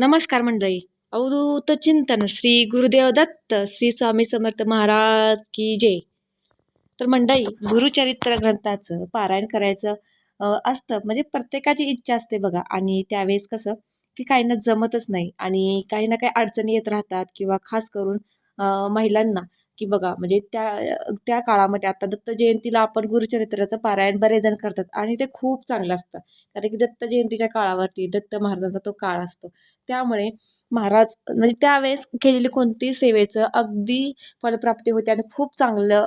नमस्कार मंडळी. अवधूत चिंतन श्री गुरुदेव दत्त श्री स्वामी समर्थ महाराज की जय. तर मंडळी गुरुचरित्र ग्रंथाचं पारायण करायचं असतं. म्हणजे प्रत्येकाची इच्छा असते बघा. आणि त्यावेळेस कसं की काहींना जमतच नाही. आणि काही ना काही अडचणी येत राहतात किंवा खास करून महिलांना. की बघा म्हणजे त्या त्या काळामध्ये आता दत्त जयंतीला आपण गुरुचरित्राचं पारायण बरेच जण करतात आणि ते खूप चांगलं असतं. कारण की दत्त जयंतीच्या काळावरती दत्त महाराजांचा तो काळ असतो. त्यामुळे महाराज म्हणजे त्यावेळेस केलेली कोणतीही सेवेचं अगदी फलप्राप्ती होते आणि खूप चांगलं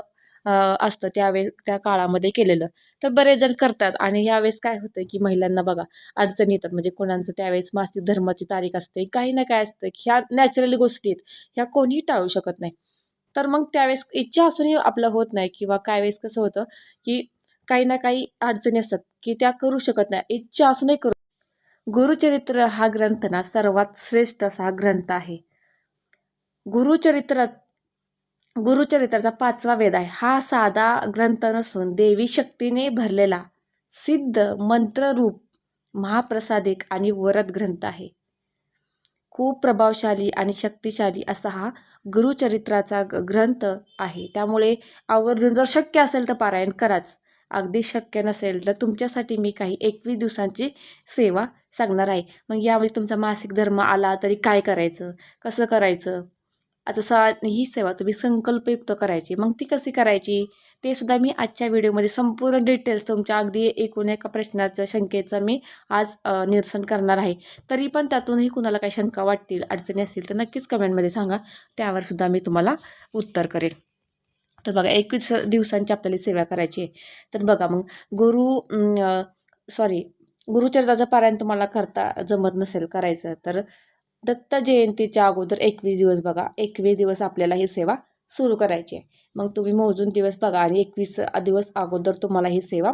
असतं त्यावेळेस त्या काळामध्ये केलेलं. तर बरेच जण करतात आणि यावेळेस काय होतं की महिलांना बघा अडचणी येतात. म्हणजे कोणाचं त्यावेळेस मासिक धर्माची तारीख असते काही ना काय असतं. ह्या नॅचरली गोष्टी आहेत. ह्या कोणीही टाळू शकत नाही. तर मग त्यावेळेस इच्छा असूनही आपलं होत नाही किंवा काय वेळेस कसं होतं की काही ना काही अडचणी असतात की त्या करू शकत नाही. इच्छा असूनही करू गुरुचरित्र हा ग्रंथ ना सर्वात श्रेष्ठ असा ग्रंथ आहे. गुरुचरित्रात गुरुचरित्राचा पाचवा वेद आहे. हा साधा ग्रंथ नसून देवी शक्तीने भरलेला सिद्ध मंत्ररूप महाप्रसादिक आणि वरद ग्रंथ आहे. खूप प्रभावशाली आणि शक्तिशाली असा हा गुरुचरित्राचा ग ग्रंथ आहे. त्यामुळे आवर्जून जर शक्य असेल तर पारायण कराच. अगदी शक्य नसेल तर तुमच्यासाठी मी काही एकवीस दिवसांची सेवा सांगणार आहे. मग यावेळी तुमचा मासिक धर्म आला तरी काय करायचं? कसं करायचं? आता सा ही सेवा तुम्ही संकल्पयुक्त करायची. मग ती कशी करायची? ते सुद्धा मी आजच्या व्हिडिओमध्ये संपूर्ण डिटेल्स तुमच्या अगदी एकूण एका प्रश्नाचं शंकेचं मी आज निरसन करणार आहे. तरी पण त्यातूनही कुणाला काही शंका वाटतील अडचणी असतील तर नक्कीच कमेंटमध्ये सांगा. त्यावर सुद्धा मी तुम्हाला उत्तर करेल तर बघा एकवीस दिवसांची आपल्याला सेवा करायची आहे. तर बघा मग गुरु सॉरी गुरुचरिताचं पारायण तुम्हाला करता जमत नसेल करायचं तर दत्त जयंतीच्या अगोदर एकवीस दिवस बघा. एकवीस दिवस आपल्याला ही सेवा सुरू करायची आहे. मग तुम्ही मोजून दिवस बघा आणि एकवीस दिवस अगोदर तुम्हाला ही सेवा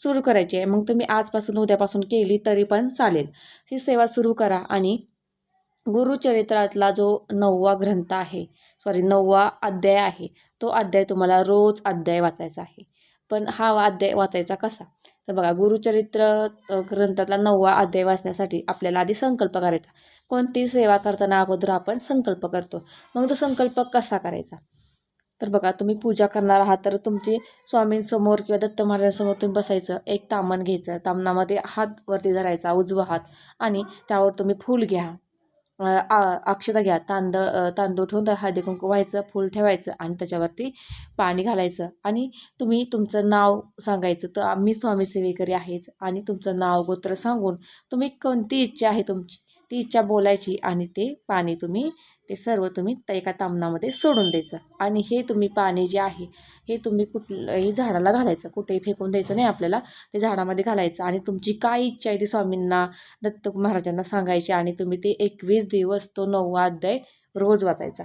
सुरू करायची आहे. मग तुम्ही आजपासून उद्यापासून केली तरी पण चालेल. ही सेवा सुरू करा आणि गुरुचरित्रातला जो नववा ग्रंथ आहे सॉरी नववा अध्याय आहे तो अध्याय तुम्हाला रोज अध्याय वाचायचा आहे. पण हा अध्याय वाचायचा कसा? तर बघा गुरुचरित्र ग्रंथातला नववा अध्याय वाचण्यासाठी आपल्याला आधी संकल्प करायचा. कोणती सेवा करताना अगोदर आपण संकल्प करतो? मग तो संकल्प कसा करायचा? तर बघा तुम्ही पूजा करणार आहात तर तुमची स्वामींसमोर किंवा दत्त महाराजांसमोर तुम्ही बसायचं एक तामण घ्यायचं तामणामध्ये हात वरती धरायचा उजवा हात आणि त्यावर तुम्ही फूल घ्या. आ- अक्षता घ्या. तांदळ तांदूळ ठेवून हळदी कुंकू व्हायचं फूल ठेवायचं आणि त्याच्यावरती पाणी घालायचं. आणि तुम्ही तुमचं नाव सांगायचं. तर आम्ही स्वामी सेवेकरी आहेच आणि तुमचं नाव गोत्र सांगून तुम्ही कोणती इच्छा आहे तुमची ती इच्छा बोलायची आणि ते पाणी तुम्ही ते सर्व तुम्ही एका तामणामध्ये सोडून द्यायचं. आणि हे तुम्ही पाणी जे आहे हे तुम्ही कुठलंही झाडाला घालायचं. कुठेही फेकून द्यायचं नाही आपल्याला. ते झाडामध्ये घालायचं आणि तुमची काय इच्छा आहे ती स्वामींना दत्त महाराजांना सांगायची आणि तुम्ही ते एकवीस दिवस तो नववा अध्याय रोज वाचायचा.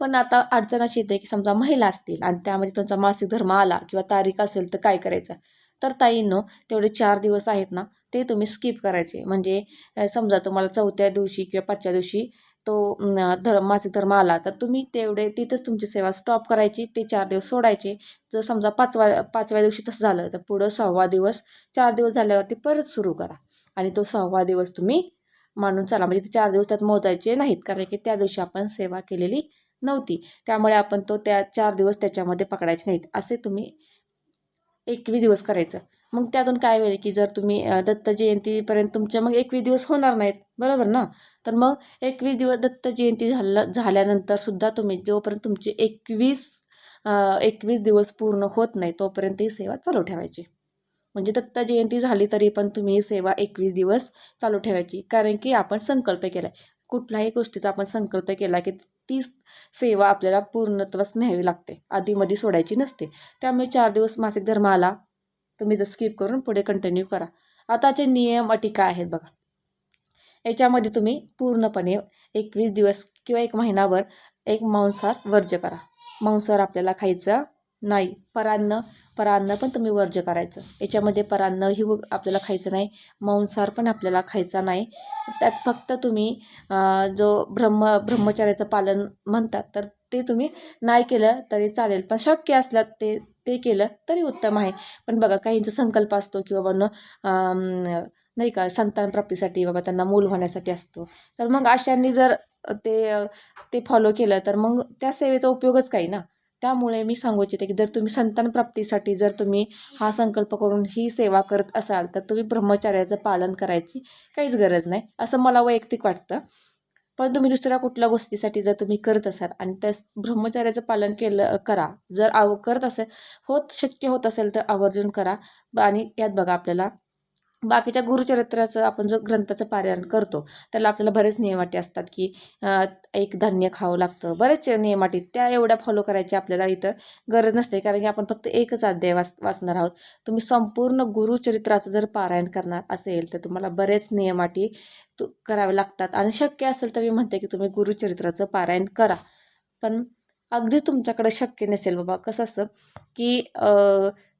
पण आता अडचण अशी येते की समजा महिला असतील आणि त्यामध्ये तुमचा मासिक धर्म आला किंवा तारीख असेल तर काय करायचं? तर ताईंनो तेवढे चार दिवस आहेत ना ते तुम्ही स्किप करायचे. म्हणजे समजा तुम्हाला चौथ्या दिवशी किंवा पाचव्या दिवशी तो धर्म मासिक धर्म आला तर तुम्ही तेवढे तिथंच तुमची सेवा स्टॉप करायची. ते चार दिवस सोडायचे. जर समजा पाचवा पाचव्या दिवशी तसं झालं तर पुढं सहावा दिवस चार दिवस झाल्यावरती परत सुरू करा. आणि तो सहावा दिवस तुम्ही मानून चला. म्हणजे ते चार दिवस त्यात मोजायचे नाहीत कारण की त्या दिवशी आपण सेवा केलेली नव्हती. त्यामुळे आपण तो त्या चार दिवस त्याच्यामध्ये पकडायचे नाहीत. असे तुम्ही एकवीस दिवस करायचं. मग त्यातून काय होईल की जर तुम्ही दत्त जयंतीपर्यंत तुमच्या मग एकवीस दिवस होणार नाहीत बरोबर ना? तर मग एकवीस दिवस दत्त जयंती झालं झाल्यानंतर सुद्धा तुम्ही जोपर्यंत तुमचे एकवीस एकवीस दिवस पूर्ण होत नाही तोपर्यंत ही सेवा चालू ठेवायची. म्हणजे दत्त जयंती झाली तरी पण तुम्ही ही सेवा एकवीस दिवस चालू ठेवायची. कारण की आपण संकल्प केला आहे कुठल्याही गोष्टीचा आपण संकल्प केला की ती सेवा आपल्याला पूर्णत्वास न्यावी लागते. आधीमध्ये सोडायची नसते. त्यामुळे चार दिवस मासिक धर्म आला तुम्ही जर स्किप करून पुढे कंटिन्यू करा. आताचे नियम अटी काय आहेत बघा. याच्यामध्ये तुम्ही पूर्णपणे एकवीस दिवस किंवा एक महिनाभर एक मांसाहार वर्ज्य करा. मांसाहार आपल्याला खायचं नाही. परान्न परान्न पण तुम्ही वर्ज्य करायचं. याच्यामध्ये परान्न ही आपल्याला खायचं नाही मांसाहार पण आपल्याला खायचा नाही. त्यात फक्त तुम्ही जो ब्रह्म ब्रह्मचार्याचं पालन म्हणतात तर ते तुम्ही नाही केलं तरी चालेल. पण शक्य असलं ते ते केलं तरी उत्तम आहे. पण बघा काहींचा संकल्प असतो की बाबांना नाही का संतान प्राप्तीसाठी बाबा त्यांना मूल होण्यासाठी असतो. तर मग अशांनी जर ते ते फॉलो केलं तर मग त्या सेवेचा उपयोगच काही ना? त्यामुळे मी सांगू इच्छिते की जर तुम्ही संतान प्राप्तीसाठी जर तुम्ही हा संकल्प करून ही सेवा करत असाल तर तुम्ही ब्रह्मचार्याचं पालन करायची काहीच गरज नाही असं मला वैयक्तिक वाटतं. पण तुम्ही दुसऱ्या कुठल्या गोष्टीसाठी जर तुम्ही करत असाल आणि त्या ब्रह्मचार्याचं पालन केलं करा. जर आव करत असेल होत शक्य होत असेल तर आवर्जून करा. ब- आणि यात बघा आपल्याला बाकीच्या गुरुचरित्राचं आपण जो ग्रंथाचं पारायण करतो त्याला आपल्याला बरेच नियमाटी असतात की एक धान्य खावं लागतं बरेच नियमाटी. त्या एवढ्या फॉलो करायची आपल्याला इथं गरज नसते कारण की आपण फक्त एकच अध्याय वाच वाचणार आहोत. तुम्ही संपूर्ण गुरुचरित्राचं जर पारायण करणार असेल तर तुम्हाला बरेच नियमाटी तू करावे लागतात. आणि शक्य असेल तर मी म्हणते की तुम्ही गुरुचरित्राचं पारायण करा. पण अगदी तुमच्याकडे शक्य नसेल बाबा. कसं असतं की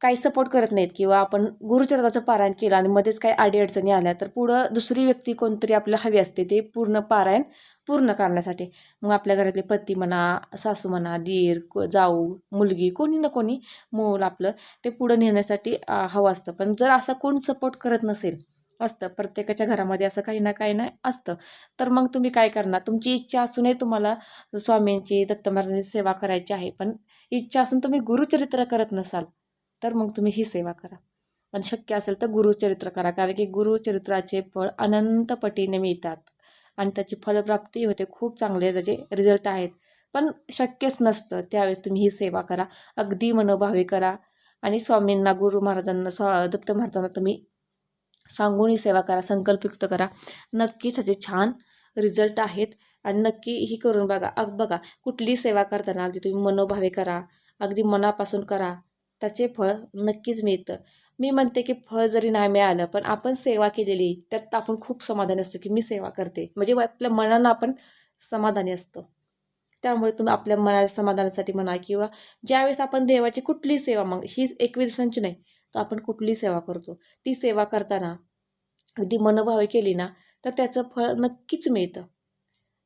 काही सपोर्ट करत नाहीत किंवा आपण गुरुचरित्राचं पारायण केलं आणि मध्येच काही अडीअडचणी आल्या तर पुढं दुसरी व्यक्ती कोणतरी आपल्याला हवी असते ते पूर्ण पारायण पूर्ण करण्यासाठी. मग आपल्या घरातले पती म्हणा सासू म्हणा दीर जाऊ मुलगी कोणी ना कोणी मूल आपलं ते पुढं नेण्यासाठी हवं असतं. पण जर असा कोण सपोर्ट करत नसेल असतं. प्रत्येकाच्या घरामध्ये असं काही ना काही नाही असतं. तर मग तुम्ही काय करणार? तुमची इच्छा असूनही तुम्हाला स्वामींची दत्त महाराजांची सेवा करायची आहे. पण इच्छा असून तुम्ही गुरुचरित्र करत नसाल तर मग तुम्ही ही सेवा करा. पण शक्य असेल तर गुरुचरित्र करा. कारण की गुरुचरित्राचे फळ अनंत पटीने मिळतात. आणि त्याची फलप्राप्ती होते. खूप चांगले त्याचे रिझल्ट आहेत. पण शक्यच नसतं. त्यावेळेस तुम्ही ही सेवा करा. अगदी मनोभावे करा. आणि स्वामींना गुरु महाराजांना स्वा दत्त महाराजांना तुम्ही सांगून ही सेवा करा संकल्पयुक्त करा. नक्कीच ह्याचे छान रिझल्ट आहेत. आणि नक्की ही करून बघा. अग बघा कुठली सेवा करताना अगदी तुम्ही मनोभावे करा अगदी मनापासून करा. त्याचे फळ नक्कीच मिळतं. मी म्हणते की फळ जरी नाही मिळालं पण आपण सेवा केलेली त्यात आपण खूप समाधानी असतो की मी सेवा करते. म्हणजे आपल्या मनानं आपण समाधानी असतो. त्यामुळे तुम्ही आपल्या मना समाधानासाठी म्हणा किंवा ज्यावेळेस आपण देवाची कुठली सेवा मग ही एकवीस दिवसांची नाही तर आपण कुठली सेवा करतो? ती सेवा करताना अगदी मनोभावे केली ना तर त्याचं फळ नक्कीच मिळतं.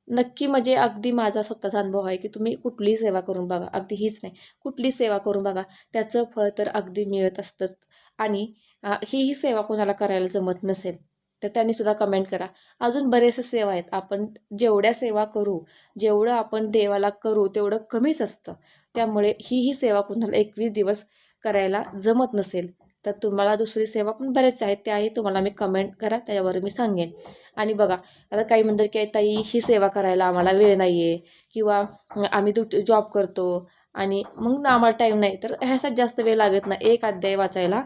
नक्की म्हणजे अगदी माझा स्वतःचा अनुभव आहे की तुम्ही कुठली सेवा करून बघा. अगदी हीच नाही. कुठली सेवा करून बघा त्याचं फळ तर अगदी मिळत असतंच. आणि हीही ही ही सेवा कोणाला करायला जमत नसेल तर त्यांनी सुद्धा कमेंट करा. अजून बरेचसे सेवा आहेत. आपण जेवढ्या सेवा करू जेवढं आपण देवाला करू तेवढं कमीच असतं. त्यामुळे ही ही सेवा कोणाला एकवीस दिवस करायला जमत नसेल तर तुम्हाला दुसरी सेवा पण बरेच आहेत त्याही तुम्हाला मी कमेंट करा त्याच्यावर मी सांगेन. आणि बघा आता काही म्हणतात की ताई ही सेवा करायला आम्हाला वेळ नाही आहे किंवा आम्ही दुट जॉब करतो आणि मग ना आम्हाला टाईम नाही. तर ह्यासाठी जास्त वेळ लागत नाही. एक अध्याय वाचायला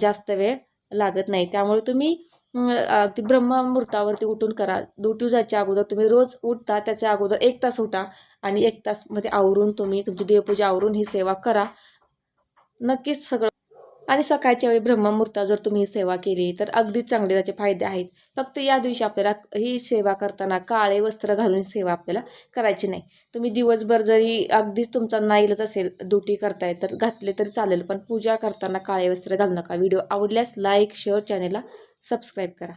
जास्त वेळ लागत नाही. त्यामुळे तुम्ही अगदी ब्रह्ममुहूर्तावरती उठून करा. ड्युटी जायच्या अगोदर तुम्ही रोज उठता त्याच्या अगोदर एक तास उठा आणि एक तासमध्ये आवरून तुम्ही तुमची देवपूजा आवरून ही सेवा करा. नक्कीच सगळं. आणि सकाळच्या वेळी ब्रह्ममुहूर्ता जर तुम्ही ही सेवा केली तर अगदीच चांगले त्याचे फायदे आहेत. फक्त या दिवशी आपल्याला ही सेवा करताना काळे वस्त्र घालून सेवा आपल्याला करायची नाही. तुम्ही दिवसभर जरी अगदीच तुमचा नाईलच असेल ड्युटी करताय तर घातले तरी चालेल. पण पूजा करताना काळे वस्त्र घालू नका. व्हिडिओ आवडल्यास लाईक शेअर चॅनेलला सबस्क्राईब करा.